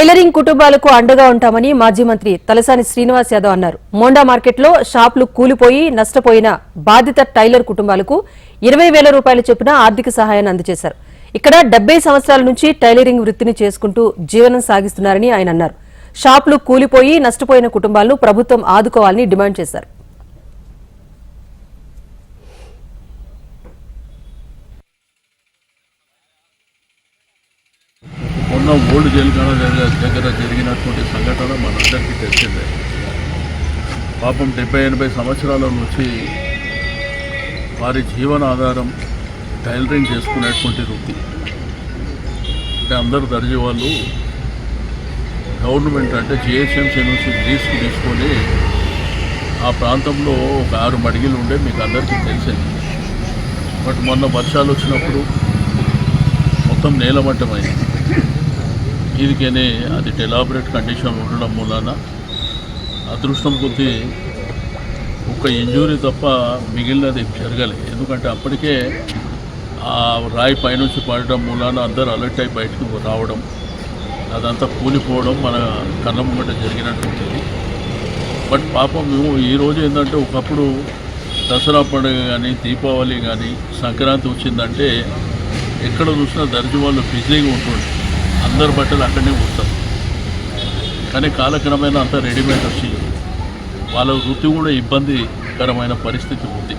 Tailoring కుటుంబాలకు అండగా ఉంటామని మాజీ మంత్రి తలసాని శ్రీనివాస్ యాదవ్ అన్నారు. మోండా మార్కెట్లో షాపులు కూలిపోయి నష్టపోయిన బాధిత టైలర్ కుటుంబాలకు ఇరవై వేల రూపాయల చొప్పున ఆర్థిక సహాయాన్ని అందజేశారు. ఇక్కడ డెబ్బై సంవత్సరాల నుంచి టైలరింగ్ వృత్తిని చేసుకుంటూ జీవనం సాగిస్తున్నారని ఆయన అన్నారు. షాపులు కూలిపోయి నష్టపోయిన కుటుంబాలను ప్రభుత్వం ఆదుకోవాలని డిమాండ్ చేశారు. మొన్న ఓల్డ్ జైలుకాడ దగ్గర జరిగినటువంటి సంఘటన మనందరికీ తెలిసిందే. పాపం డెబ్బై ఎనభై సంవత్సరాల నుంచి వారి జీవనాధారం టైలరింగ్ చేసుకునేటువంటి వృత్తి అంటే అందరు దర్జీ వాళ్ళు గవర్నమెంట్ అంటే జిహెచ్ఎంసీ నుంచి లీజుకు తీసుకొని ఆ ప్రాంతంలో ఒక ఆరు మడిగిలు ఉండే మీకు అందరికీ తెలిసింది బట్ మొన్న వర్షాలు వచ్చినప్పుడు మొత్తం నేలమట్టమైంది. దీనికనే అది డెలాబరేట్ కండిషన్ ఉండడం మూలాన అదృష్టం కొద్దీ ఒక ఇంజూరీ తప్ప మిగిలినది జరగలేదు ఎందుకంటే అప్పటికే ఆ రాయి పైనుంచి పడటం మూలాన అందరూ అలర్ట్ అయి బయటకు రావడం అదంతా కూలిపోవడం మన కళ్ళ ముంగట జరిగినటువంటిది. బట్ పాపం మేము ఈరోజు ఏంటంటే ఒకప్పుడు దసరా పండుగ కానీ దీపావళి కానీ సంక్రాంతి వచ్చిందంటే ఎక్కడ చూసినా దర్జీ వాళ్ళు బిజీగా ఉంటుండే. అందరు బట్టలు అక్కడనే కుడతారు కానీ కాలక్రమేణా అంతా రెడీమేడ్ వచ్చి వాళ్ళ వృత్తి కూడా ఇబ్బందికరమైన పరిస్థితి ఉంది.